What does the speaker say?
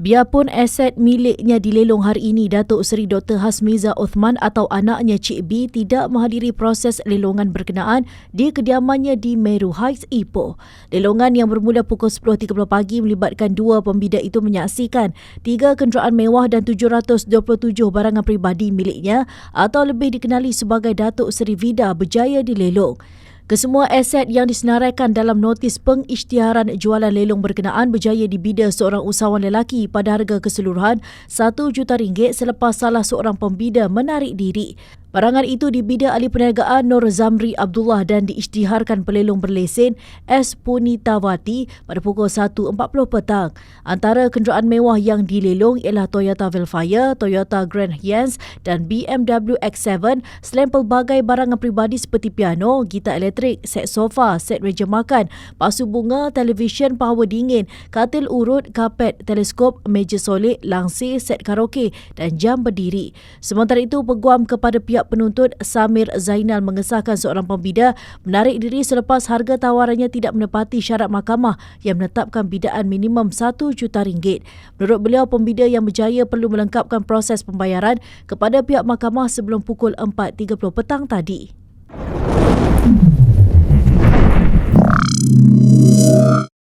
Biarpun aset miliknya dilelong hari ini, Datuk Seri Dr. Hasmiza Othman atau anaknya Cik B tidak menghadiri proses lelongan berkenaan di kediamannya di Meru Heights, Ipoh. Lelongan yang bermula pukul 10.30 pagi melibatkan dua pembida itu menyaksikan tiga kenderaan mewah dan 727 barangan peribadi miliknya atau lebih dikenali sebagai Datuk Seri Vida berjaya dilelong. Kesemua aset yang disenaraikan dalam notis pengisytiharan jualan lelong berkenaan berjaya dibida seorang usahawan lelaki pada harga keseluruhan RM1 juta ringgit selepas salah seorang pembida menarik diri. Barangan itu dibida ahli perniagaan Nur Zamri Abdullah dan diisytiharkan pelelong berlesen S. Punitawati pada pukul 1.40 petang. Antara kenderaan mewah yang dilelong ialah Toyota Velfire, Toyota Grand Hiace dan BMW X7 selain pelbagai barangan peribadi seperti piano, gitar elektrik, set sofa, set meja makan, pasu bunga, televisyen power dingin, katil urut, kapet, teleskop, meja solid, langsir, set karaoke dan jam berdiri. Sementara itu, peguam kepada pihak pihak penuntut Samir Zainal mengesahkan seorang pembida menarik diri selepas harga tawarannya tidak menepati syarat mahkamah yang menetapkan bidaan minimum 1 juta ringgit. Menurut beliau, pembida yang berjaya perlu melengkapkan proses pembayaran kepada pihak mahkamah sebelum pukul 4.30 petang tadi.